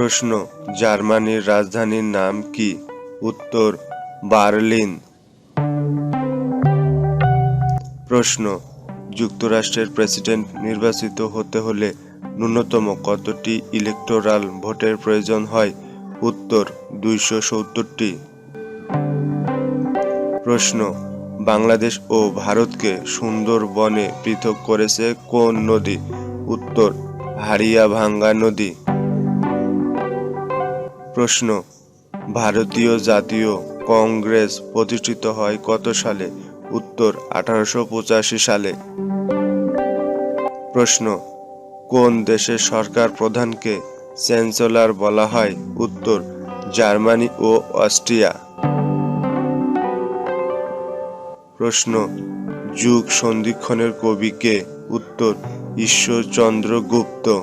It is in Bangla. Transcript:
প্রশ্ন, জার্মানির রাজধানীর নাম কি? উত্তর, বার্লিন। প্রশ্ন, যুক্তরাষ্ট্রের প্রেসিডেন্ট নির্বাচিত হতে হলে ন্যূনতম কতটি ইলেকটোরাল ভোটের প্রয়োজন হয়? উত্তর, দুইশো সত্তরটি। প্রশ্ন, বাংলাদেশ ও ভারতকে সুন্দরবনে পৃথক করেছে কোন নদী? উত্তর হাড়িয়াভাঙ্গা নদী। প্রশ্ন। ভারতীয় জাতীয় কংগ্রেস প্রতিষ্ঠিত হয় কত সালে? উত্তর, আঠারোশো পঁচাশি সালে। প্রশ্ন, কোন দেশের সরকার প্রধানকে চ্যান্সেলর বলা হয়? উত্তর, জার্মানি ও অস্ট্রিয়া। প্রশ্ন, যুগ সন্ধিক্ষণের কবিকে উত্তর, ঈশ্বরচন্দ্র গুপ্ত।